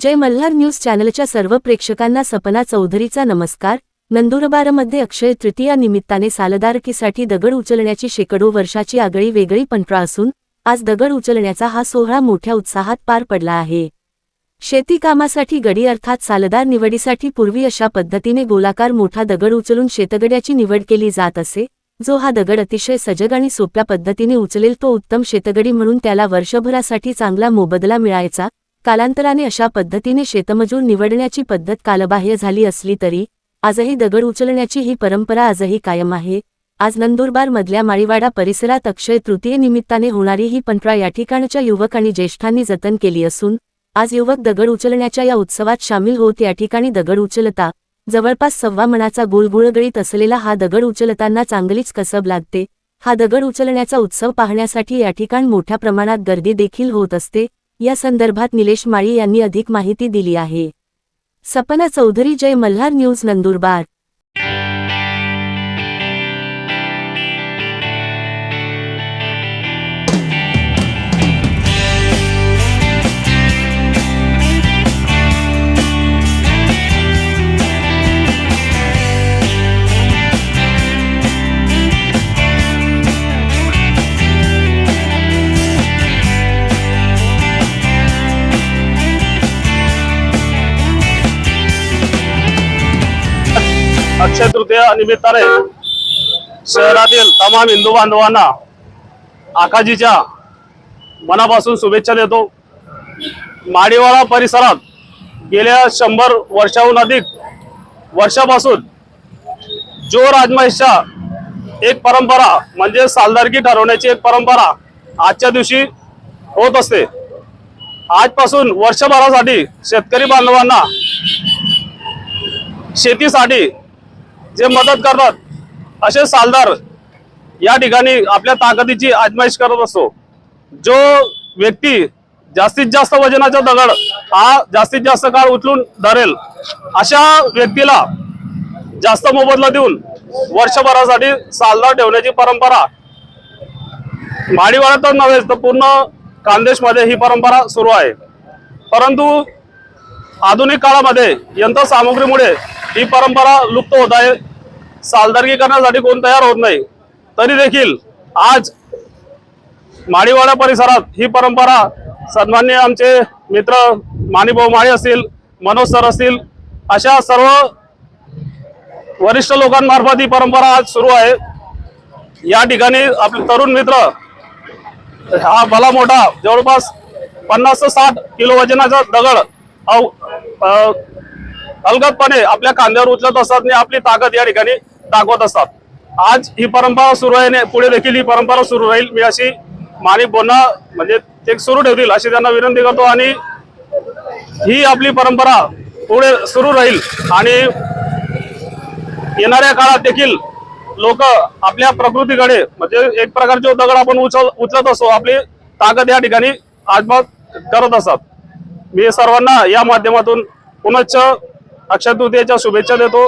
जय Malhar news चॅनलच्या सर्व प्रेक्षकांना सपना चौधरीचा नमस्कार. नंदुरबारमध्ये अक्षय तृतीया निमित्ताने सालदारकीसाठी दगड उचलण्याची शेकडो वर्षाची आगळी वेगळी पंट्रा असून आज दगड उचलण्याचा हा सोहळा मोठ्या उत्साहात पार पडला आहे. शेती कामासाठी गडी अर्थात सालदार निवडीसाठी पूर्वी अशा पद्धतीने गोलाकार मोठा दगड उचलून शेतगड्याची निवड केली जात असे जो हा दगड अतिशय सजग आणि सोप्या पद्धतीने उचलेल तो उत्तम शेतगडी म्हणून त्याला वर्षभरासाठी चांगला मोबदला मिळायचा कालांतराने अशा पद्धतीने शेतमजूर निवडण्याची पद्धत कालबाह्य झाली असली तरी आजही दगड उचलण्याची ही परंपरा आजही कायम आहे. आज नंदुरबारमधल्या माळीवाडा परिसरात अक्षय तृतीयेनिमित्ताने होणारी ही पंट्रा या ठिकाणच्या युवक आणि ज्येष्ठांनी जतन केली असून आज युवक दगड उचलण्याच्या या उत्सवात सामील होत या ठिकाणी दगड उचलता जवळपास सव्वा मनाचा गुळगुळगळीत असलेला हा दगड उचलताना चांगलीच कसब लागते. हा दगड उचलण्याचा उत्सव पाहण्यासाठी या ठिकाण मोठ्या प्रमाणात गर्दी देखील होत असते. या संदर्भात निलेश माळी यांनी अधिक माहिती दिली आहे. सपना चौधरी जय मल्हार न्यूज नंदुरबार. अक्षय तृतीया निमित्ताने शहरातील तमाम हिंदू बांधवांना आकाजीच्या मनापासून शुभेच्छा देतो. माडीवाडा परिसरात गेल्या शंभर वर्षाहून अधिक वर्षापासून जोर राजमहेशच्या एक परंपरा म्हणजे सालदारकी ठरवण्याची एक परंपरा आजच्या दिवशी होत असते. आजपासून वर्षभरासाठी शेतकरी बांधवांना शेतीसाठी जे मदत करतात असे सालदार या ठिकाणी आपल्या ताकदीची आजमाईश करत असतो. जो व्यक्ती जास्तीत जास्त वजनाचा दगड हा जास्तीत जास्त काळ उचलून धरेल अशा व्यक्तीला जास्त मोबदला देऊन वर्षभरासाठी सालदार ठेवण्याची परंपरा माडीवाड्यातच नव्हे तर पूर्ण खानदेशमध्ये ही परंपरा सुरू आहे. परंतु आधुनिक काळामध्ये यंत्रसामुग्रीमुळे ही परंपरा लुप्त होत आहे. सालदारकी करण्यासाठी कोण तयार होत नाही तरी देखील आज माळीवाडा परिसरात ही परंपरा सन्मान्य आमचे मित्र माणिभाऊ माळी असतील मनोज सर असतील अशा सर्व वरिष्ठ लोकांमार्फत ही परंपरा आज सुरू आहे. या ठिकाणी आपले तरुण मित्र हा भला मोठा जवळपास पन्नास ते साठ किलो वजनाचा दगड अव- अलगतपणे अलगदपणे आपल्या कांद्यावर उचलत असतात आणि आपली ताकद या ठिकाणी दाखवत असतात. आज ही परंपरा सुरू आहे पुढे देखील ही परंपरा सुरू राहील. मी अशी माणिक बोलणं म्हणजे ते सुरू ठेवतील अशी त्यांना विनंती करतो आणि ही आपली परंपरा पुढे सुरू राहील. आणि येणाऱ्या काळात देखील लोक आपल्या प्रकृतीकडे म्हणजे एक प्रकारचे दगड आपण उचल उचलत असतो आपली ताकद या ठिकाणी आजमात करत असतात. मी सर्वांना या माध्यमातून पुनश्च अक्षय तृतीयेच्या शुभेच्छा देतो.